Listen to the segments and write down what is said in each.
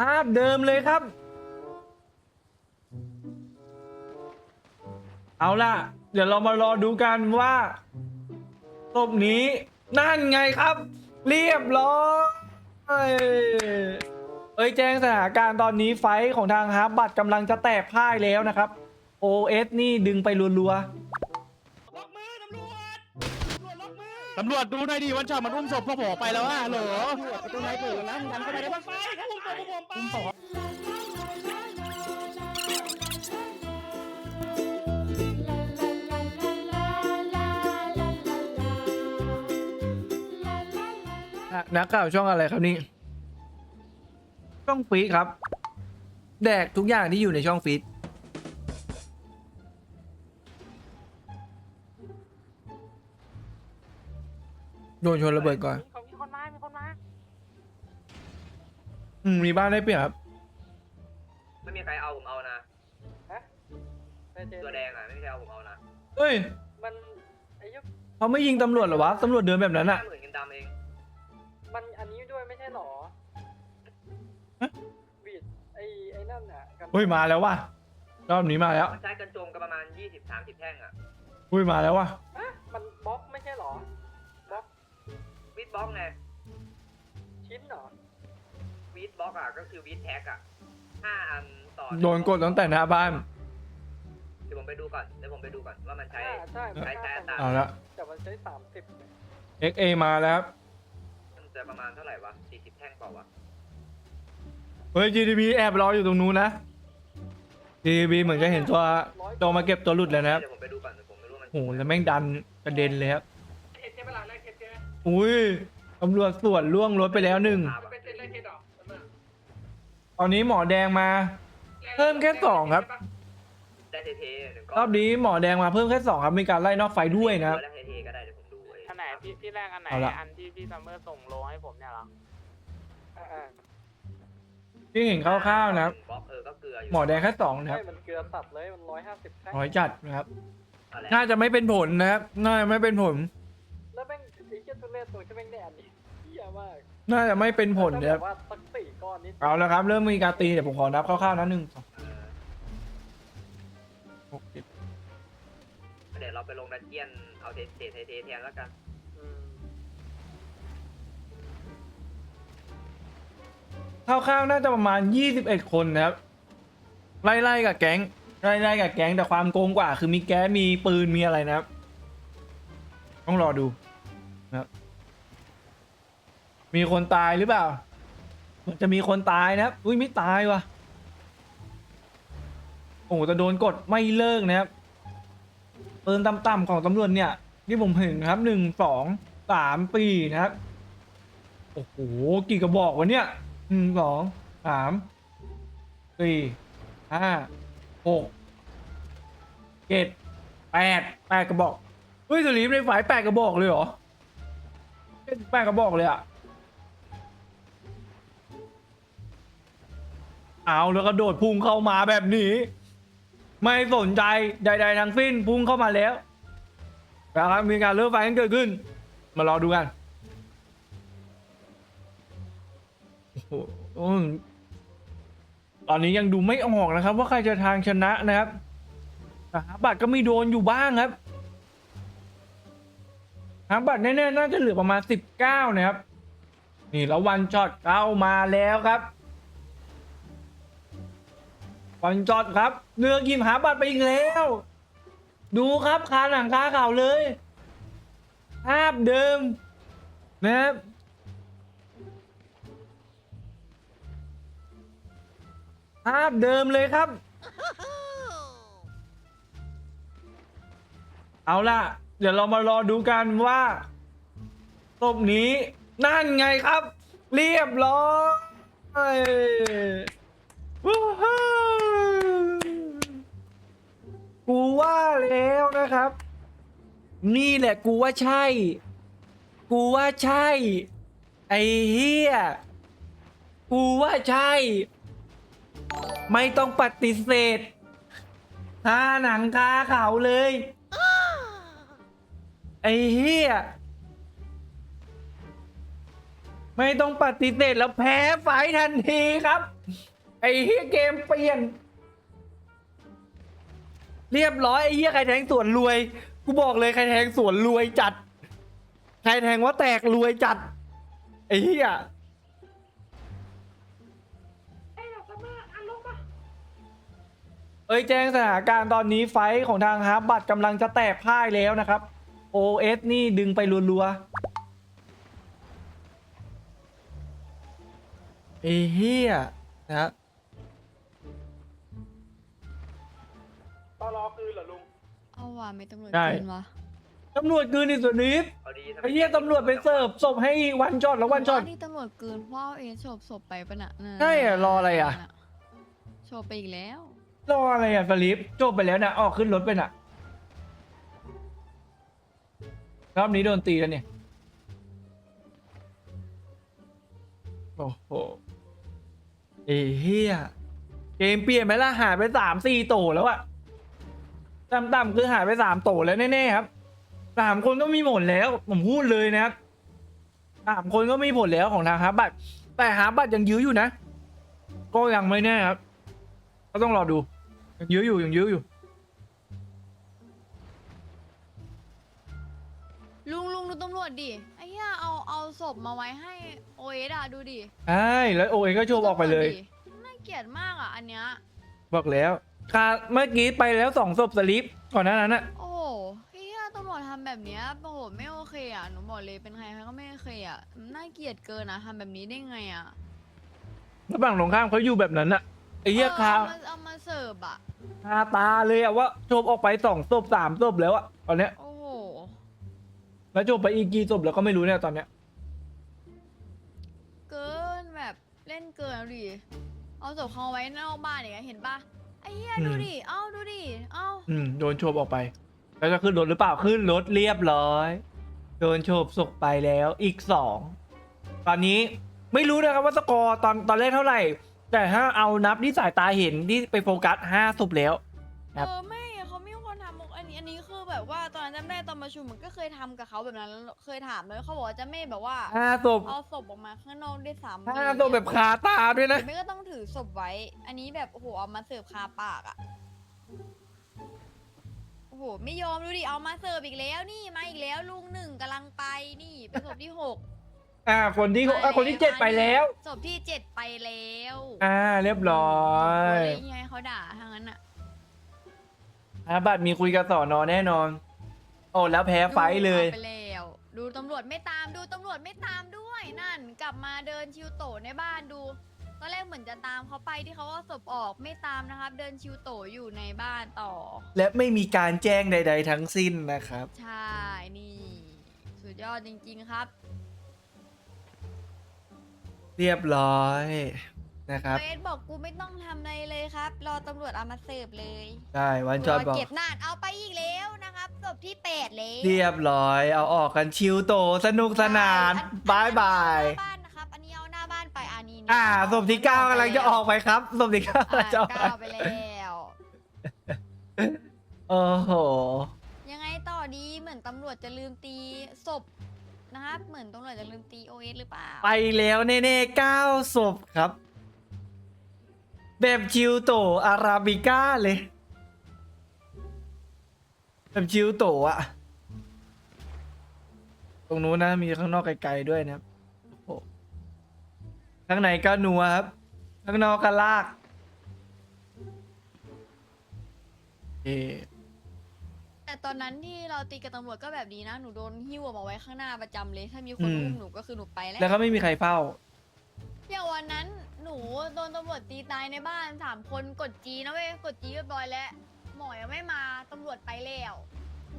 ภาพเดิมเลยครับ เอาล่ะ เดี๋ยวเรามารอดูกันว่าศพนี้นั่นไงครับ เรียบร้อยเอ้ยแจ้งสถานการณ์ตอนนี้ไฟท์ของทางฮาร์บัตกำลังจะแตกพ่ายแล้วนะครับ OS นี่ดึงไปรัวล็อกมือตำรวจตำรวจล็อกมือตำรวจดูหน่อยดิวันช็อตมันอุ้มศพพวกผมไปแล้วอะเหรอตรงไหนเปิดนะมึงดันเข้าไปได้ปะ ไป เขาอุ้มตัวผมไปนักข่าวช่องอะไรครับนี่ ช่องฟีดครับ แดกทุกอย่างที่อยู่ในช่องฟีดโดนชนระเบิดก่อน เขามีคนมา มีคนมา อืมมีบ้านได้เปรียบครับไม่มีใครเอาผมเอานะฮะไปเจอตัวแดงอะไม่มีใครเอาผมเอานะเฮ้ยมันไอ้ยุคเขาไม่ยิงตำรวจเหรอวะตำรวจเดินแบบนั้นห้าอะหมื่นเงินดำเองมันอันนี้ด้วยไม่ใช่หรอฮะ บีดไอ้ไอ้นั่นอะกันเฮ้ยมาแล้วว่ะรอบนี้มาแล้วมันใช้กันโจมกันประมาณ20 30แท่งอะเฮ้ยมาแล้วว่ะฮะมันบล็อกไม่ใช่หรอ บล็อกวีดบล็อกไงชิ้นเหรอ วีดบล็อกอะก็คือวีดแท็กอะห้าอันต่อโดนกดตั้งแต่หน้าบ้าน เดี๋ยวผมไปดูก่อนเดี๋ยวผมไปดูก่อนว่ามันใช้อ่าใช่มันใช้ใช้ห้าอัตรา เอาละ แต่มันใช้สามสิบ XA มาแล้วครับมันจะประมาณเท่าไหร่วะ40แท่งเปล่าวะเฮ้ย GDP แอบรออยู่ตรงนู้นนะ GDP เหมือนจะเห็นตัวตัวมาเก็บตัวหลุดแล้วนะครับเดี๋ยวผมไปดูก่อนเดี๋ยวผมไม่รู้มันโอ้โหแล้วแม่งดันกระเด็นเลยครับเห็นใช่ไหมล่ะแรกเห็นใช่ไหมอุ้ยตำรวจสวนล่วงรถไปแล้วหนึ่ง เป็นเส้นแรกเห็นหรอ ตอนนี้หมอแดงมา เพิ่มแค่สองครับ ได้เทๆหนึ่งก้อนรอบนี้หมอแดงมาเพิ่มแค่สองครับ มีการไล่นอกไฟด้วยนะครับ ได้เทๆก็ได้เดี๋ยวผมดูไอ้อันไหนพี่พี่แรกอันไหน เอาละ อันที่พี่ซัมเมอร์ส่งโลให้ผมเนี่ยเหรออ่าที่เห็นคร่าวๆนะครับ บล็อกเออก็เกลืออยู่หมอแดงแค่สองนะคใช่รับมันเกลือตัดเลยมันร้อยห้าสิบแท่งน้อยจัดนะครับอะไรน่าจะไม่เป็นผลนะครับ น่าจะไม่เป็นผล แล้วแม่งไอ้เจ้าตัวเล่ตัวที่แม่งได้อันนี้เหี้ยมาก น่าจะไม่เป็นผลถ้านะคแบรับบว่าสักสี่ก้อนนี้เอาละครับ เริ่มมีการตีเดี๋ยวผมขอนับคร่าวๆนะหนึ่งสองเออหกเจ็ดเดี๋ยวเราไปลงดันเจียนเอาเทๆเทๆแทนแล้วกันอืมคร่าวๆน่าจะประมาณ21คนนะครับไล่ๆกับแก๊งไล่ๆกับแก๊งแต่ความโกงกว่า คือมีแก๊สมีปืนมีอะไรนะครับ ต้องรอดูนะครับ มีคนตายหรือเปล่าเหมือนจะมีคนตายนะครับ อุ้ยไม่ตายวะโอ้โหแต่โดนกดไม่เลิกนะครับปืนต่ำๆของตำรวจเนี่ย ที่ผมเห็นครับหนึ่งสองสามปีนะครับ โอ้โหกี่กระบอกวะเนี่ยหนึ่งสองสามสี่ห้าหกเจ็ดแปดแปดกระบอกเฮ้ยสลีปในฝ่ายแปดกระบอกเลยเหรอแปดกระบอกเลยอะ เอาแล้วก็โดดพุ่งเข้ามาแบบนี้ ไม่สนใจใด ๆทั้งสิ้นพุ่งเข้ามาแล้วนะครับมีการเริ่มไฟกันเกิดขึ้น มารอดูกันตอนนี้ยังดูไม่ออกนะครับ ว่าใครจะทางชนะนะครับหาบัตรก็ม่โดนอยู่บ้างครับหาบัตรแน่ๆน่าจะเหลือประมาณสิบเก้านะครับ นี่แล้ววันช็อตเข้ามาแล้วครับ วันช็อตครับเนื้อกิมหาบัตรไปอีกแล้ว ดูครับคาหนังคาเข่าเลยภาพเดิมนะครับภาพเดิมเลยครับ เอาล่ะ เดี๋ยวเรามารอดูกันว่าศพนี้ นั่นไงครับ เรียบร้อย วู้ฮู้กูว่าแล้วนะครับ นี่แหละกูว่าใช่ กูว่าใช่ ไอ้เฮียกูว่าใช่ ไม่ต้องปฏิเสธคาหนังคาเขาเลย ไอ้เฮียไม่ต้องปฏิเสธแล้วแพ้ไฟท์ทันทีครับ ไอ้เฮียเกมเปลี่ยน เรียบร้อยไอ้เฮียใครแทงสวนรวย กูบอกเลยใครแทงสวนรวยจัด ใครแทงว่าแตกรวยจัด ไอ้เฮียเอ้ยแจ้งสถานการณ์ตอนนี้ไฟของทางฮาร์บัตกำลังจะแตกพ่ายแล้วนะครับ OS นี่ดึงไปรัวๆไอ้เฮียนะ รับตลอคืนเหรอลุงเอาว่ะไม่ตำรวจใช่เกินวะตำรวจคืนในส่วนนี้เอาดีไอ้เหี้ยตำรวจไปเสิร์ฟศพให้วันช็อตแล้ววันช็อตานี่ตำรวจเกินเพราะเอาเอศพศพไปปะน่ะน่ใช่อะรออะไรอะโชว์ไปอีกแล้ว รออะไรอะสลิปจบไปแล้วนะออกขึ้นรถไปน่ะรอบนี้โดนตีแล้วเนี่ยโอ้โหเอ้เฮียเกมเปลี่ยนไหมล่ะหายไปสามสี่โตแล้วอะ ต่ำๆคือหายไปสามโตแล้วแน่ๆครับสามคนก็มีผลแล้ว ผมพูดเลยนะครับสามคนก็มีผลแล้วของทางฮาร์บัตแต่ฮาร์บัตยังยื้ออยู่นะ ก็ยังไม่แน่ครับ ก็ต้องรอดู ยังยื้ออยู่ยังยื้ออยู่ ลุงลุงดูตำรวจดิไอ้เหี้ยเอาเอาศพมาไว้ให้โอเอสอะดูดิใช่แล้วโอเอก็โชว์บอกไปเลยดูตำรวจดิน่าเกลียดมากอะอันเนี้ยบอกแล้ว คาเมื่อกี้ไปแล้วสองศพสลิปก่อนหน้านั้นอะโอ้โหไอ้เหี้ยตำรวจทำแบบเนี้ยโอ้โหไม่โอเคอะหนูบอกเลยเป็นใครใครก็ไม่โอเคอะมันน่าเกลียดเกินอะทำแบบนี้ได้ไงอะแล้วฝั่งตรงข้ามเขาอยู่แบบนั้นอะไอ้เหี้ยคาออเอามาเอามาเสิร์ฟอะคาตาเลยอะว่าโชว์ออกไปสองศพสามศพแล้วอะตอนเนี้ยโอ้โหแล้วโชว์ไปอีกกี่ศพแล้วก็ไม่รู้เนี่ยตอนเนี้ยเกินแบบเล่นเกินเอาดิเอาศพเขาไว้นอกบ้านอย่างเงี้ยเห็นปะ ไอ้เหี้ยดูดิเอ้าดูดิเอ้าอืมโดนโชว์ออกไป แล้วจะขึ้นรถหรือเปล่าขึ้นรถเรียบร้อย โดนโชว์ศพไปแล้วอีกสองตอนนี้ไม่รู้นะครับว่าสกอร์ตอนตอนแรกเท่าไหร่ แต่ถ้าเอานับที่สายตาเห็นที่ไปโฟกัสห้าศพแล้ว ครับ เออไม่เขาไม่ำได้ตอนประชุมมันก็เคยทำกับเขาแบบนั้นแล้วเคยถามเลยเขาบอกว่าจะไม่แบบว่า ห้าศพเอาศพออกมาข้างนอกด้วยซ้ำห้าศพแบบคาตาด้วยหรืนะอไม่ก็ต้องถือศพไว้ อันนี้แบบโอ้โหเอามาเสิร์ฟคาปากอะโอ้โหไม่ยอมดูดิเอามาเสิร์ฟอีกแล้วนี่มาอีกแล้วลุงหนึ่งกำลังไปนี่เป็นศพที่หกอ่า คนที่หกอะคนที่เจ็ดไปแล้ว ศพที่เจ็ดไปแล้วอ่า เรียบร้อยอะไรยังไงเขาด่าทางนั้นอะอ่าบัตรมีคุยกับสอนอแน่นอน โอ้แล้วแพ้ไฟท์เลย ดูอาไปแล้วดูตำรวจไม่ตามดูตำรวจไม่ตามด้วยนั่น กลับมาเดินชิวโตในบ้านดูตอนแรกเหมือนจะตามเขาไปที่เขาก็ศพออกไม่ตามนะครับ เดินชิวโตอยู่ในบ้านต่อ และไม่มีการแจ้งใด ๆ ทั้งสิ้นนะครับ ใช่นี่ สุดยอดจริงๆครับ เรียบร้อย นะครับเฟสบอกกูไม่ต้องทำอะไรเลยครับ รอตำรวจเอามาเสิร์ฟเลยใช่วันจรออดบอก เก็บนานเอาไปอีกแล้วนะครับศพที่แปดแล้วเรียบร้อย เอาออกกันชิวโตสนุกสนานใช่อับายบายอันนี้เอหน้าบ้านนะครับ อันนี้เอาหน้าบ้านไปอันนี้อ่าศพที่เก้ากำลังจะออกไปครับศพที่เก้ากำลัอ่างจะออกเก้าไปแล้ว โอ้โห ยังไงต่อดีเหมือนตำรวจจะลืมตีศพนะครับ เหมือนตำรวจจะลืมตีโอเอสหรือเปล่า ไปแล้วแน่ๆเก้าศพครับ แบบชิวโตอาราบิก้าเลย แบบชิวโตอะตรงนู้นนะมีข้างนอกไกลๆด้วยนะครับโอ้โหข้างในก็นัวครับ ข้างนอกก็ลากเอแต่ตอนนั้นที่เราตีกับตำรวจก็แบบนี้นะ หนูโดนหิ้วออกมาไว้ข้างหน้าประจำเลย ถ้ามีคนอุ้มหนูก็คือหนูไปแล้วแล้วก็ไม่มีใครเฝ้า อย่างวันนั้น หนูโดนตำรวจตีตายในบ้านสามคนกดจีนะเว้ยกดจีเรียบร้อยแล้วหมอยังไม่มาตำรวจไปแล้ว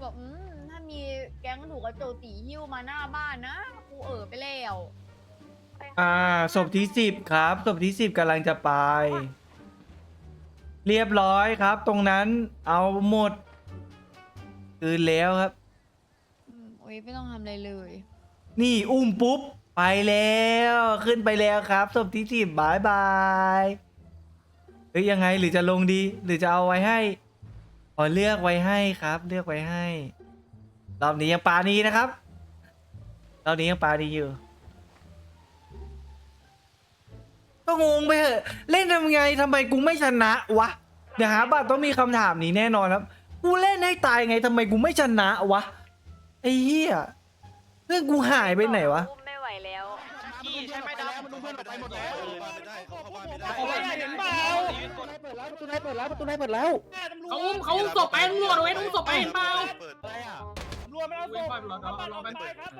บอกอืมถ้ามีแก๊งถูกกระโจนตีหิ้วมาหน้าบ้านนะกูเออไปแล้วอ่าศพที่สิบครับศพที่สิบกำลังจะไป เรียบร้อยครับ ตรงนั้นเอาหมด คืนแล้วครับ อืมโอ้ยไม่ต้องทำอะไรเลย นี่อุ้มปุ๊บ ไปแล้วขึ้นไปแล้วครับศพที่สิบบายบายเฮ้ยยังไงหรือจะลงดี หรือจะเอาไว้ให้อ๋อเลือกไว้ให้ครับ เลือกไว้ให้ รอบนี้ยังปานี้นะครับ รอบนี้ยังปานี้อยู่ ก็งงไปเถอะเล่นทำไงทำไมกูไม่ชนะวะเดี๋ยวหาบัตรต้องมีคำถามนี้แน่นอนครับ กูเล่นให้ตายไงทำไมกูไม่ชนะวะไอ้เหี้ยเพื่อนกูหายไปไหนวะ เพื่อนออกไปหมดแล้วเอาไปเห็นเปล่าประตูไหนเปิดแล้วประตูไหนเปิดแล้วเขาอุ้มเขาอุ้มศพไปตำรวจเอาไว้อุ้มศพไปเห็นเปล่าอะไรอะตำรวจไม่เอาศพ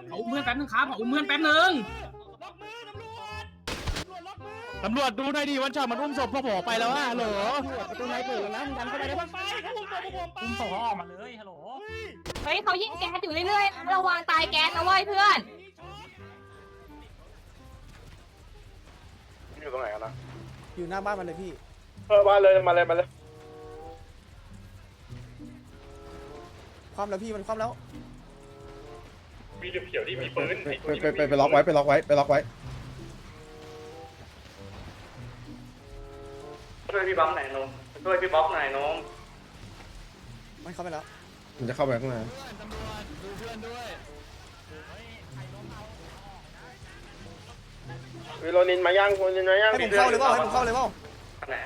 เขาอุ้มเพื่อนแป๊บนึงครับเขาอุ้มเพื่อนแป๊บนึงล็อกมือตำรวจตำรวจล็อกมือตำรวจดูหน่อยดิวันฉากมันอุ้มศพพวกผมไปแล้วอะฮัลโหลประตูไหนเปิดแล้วดันเข้าไปได้ปะไปเขาอุ้มตัวผมไปอุ้มศพเขาออกมาเลยฮัลโหลเฮ้ยเขายิงแก๊สอยู่เรื่อยๆระวังตายแก๊สนะเว้ยเพื่อน อยู่ตรงไหนกันนะอยู่หน้าบ้านมันเลยพี่ เออมาเลยมาเลยมาเลยความแล้วพี่มันความแล้ว มีเขียวที่มีปืนไปไปไปไปล็อกไว้ไปล็อกไว้ไปล็อกไว้ช่วยพี่บ๊อบหน่อยน้องช่วยพี่บ๊อบหน่อยน้องมันเข้าไปแล้ว มันจะเข้าไปข้างใน ตำรวจดูเพื่อนด้วย วิโรนินมาย่างคนนินมาย่างให้ผมเข้าเลยเปล่าให้ผมเข้าเลยเปล่าไหน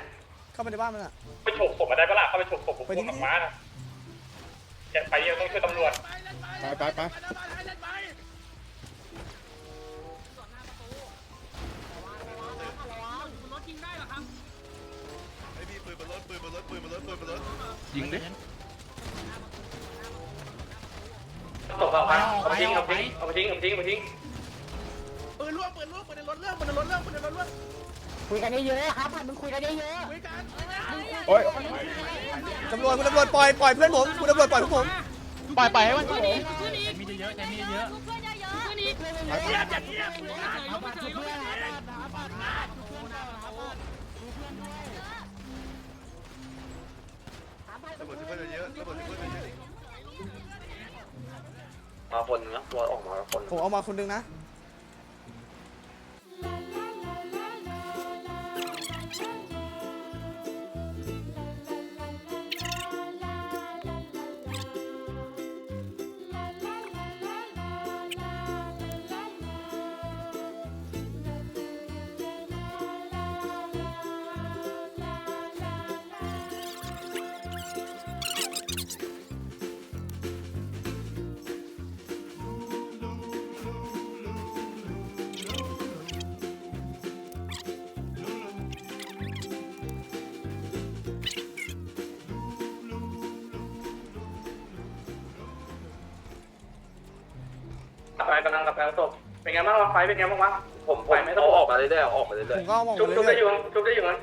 เข้าไปในบ้านมันอะไปฉกศพมาได้ปะล่ะเข้าไปฉกศพผมไปดิออกมานะแกไปยังต้องช่วยตำรวจไปไปไปรถยิงได้เหรอครับยิงดิตกเอาไปเอาไปทิ้งเอาไปทิ้งเอาไปทิ้งเอาไปทิ้ง เอาไปทิ้งปืนล่วงปืนล่วงปืนในรถเรื่องปืนในรถเรื่องปืนในรถเรื่องคุยกันเยอะๆครับมึงคุยกันเยอะโอ้ยๆตำรวจคุณตำรวจปล่อยปล่อยเพื่อนผมคุณตำรวจปล่อยพวกผมปล่อยไปให้มันขึ้นอีกขึ้นอีกมีเยอะใช้มีเยอะเพื่อนเยอะขึ้นอีกเงียบอย่างเงียบยกมาเฉยยกมาเฉยมาคนนะตัวออกมาคนผมเอามาคนนึงนะ กลับไปกำลังกลับไปศพเป็นไงบ้างวะไฟเป็นไงบ้างวะผมไฟไม่ต้องออกมาเรื่อยๆออกมาเรื่อยผมก็เอามองๆชุบไปชุบเรื่ได้อยอยู่ชุบได้อยู่นะ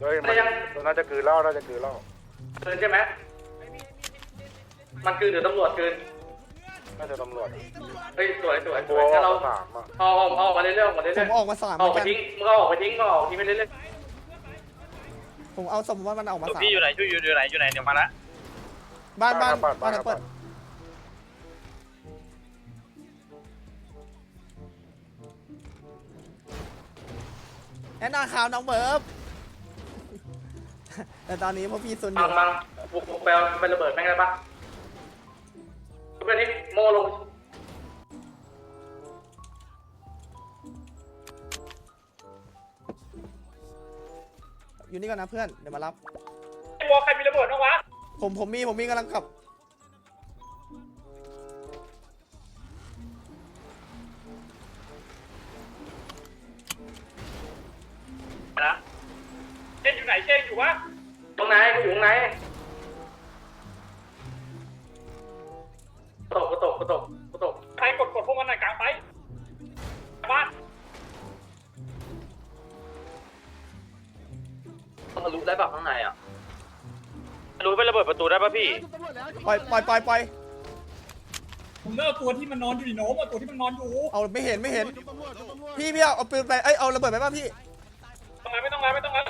เฮ้ยมันน่าจะคือเหล้าน่าจะคือเหล้าเกินใช่ไหมมันคือหรือตำรวจเกินน่าจะตำรวจเฮ้ยสวยสวยสตัววยถ้าเราสามอะเอาเอาเอาออกมาเรื่อยๆออกมาเรื่ๆผอยมออกมาสามๆเหอมืออกนไปกันทิ้งมึงก็ออกไปทิ้งก็ออกทิ้งไปเรื่อยผมเอาสมมติว่ามันออกมาสามพี่อยู่ไหนอยู่อยู่ไหนอยู่ไหนเดี๋ยวมาละบ้านบ้านบ้านบ้านบ้านเปิด แอนนาข่าวน้องเบิร์บแต่ตอนนี้พวกพี่ซุนๆอบัยู่งบังบุกบุกไปเอาไประเบิดแม่งได้ปะทุกคนนี้โมลงอยู่นี่ก่อนนะเพื่อนเดี๋ยวมารับตัวใครมีระเบิดบ้างวะผมผมมีผมมีกำลังขับ ได้แบบข้างในอะรู้ไประเบิดประตูได้ป่ะพี่ ปล่อยปล่อยปล่อยปล่อยผมเลิกตัวที่มันนอนอยู่ในโน้มตัวที่มันนอนอยู่เอาไม่เห็นไม่เห็น พี่พี่เอาเอาปืนไปเอ้ยเอาระเบิดไปป่ะพี่ต้องมาไม่ต้องมาไม่ต้องมา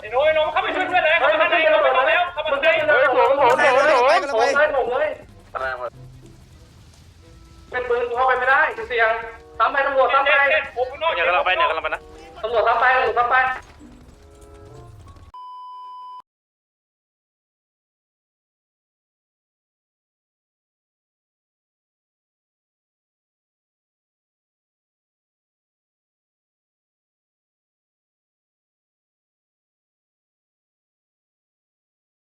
ไอ้โน้ยน้องเข้าไปช่วยเพื่อนเลยเข้าเฮ้ยมามันข้างในขึ้นเข้าระมาเบิดข้างมาในแล้แล้ววเข้ามามันข้างในขึ้นระเบิดไปผมไปผมไปให้ผมเลยเป็นปืนกูเข้าไปไม่ได้เสี่ยง ซ้ำไปตำรวจซ้ำไป ผมข้างนอกอย่ากำลังไปเนี่ยกำลังไปนะ ตำรวจซ้ำไปตำรวจซ้ำไป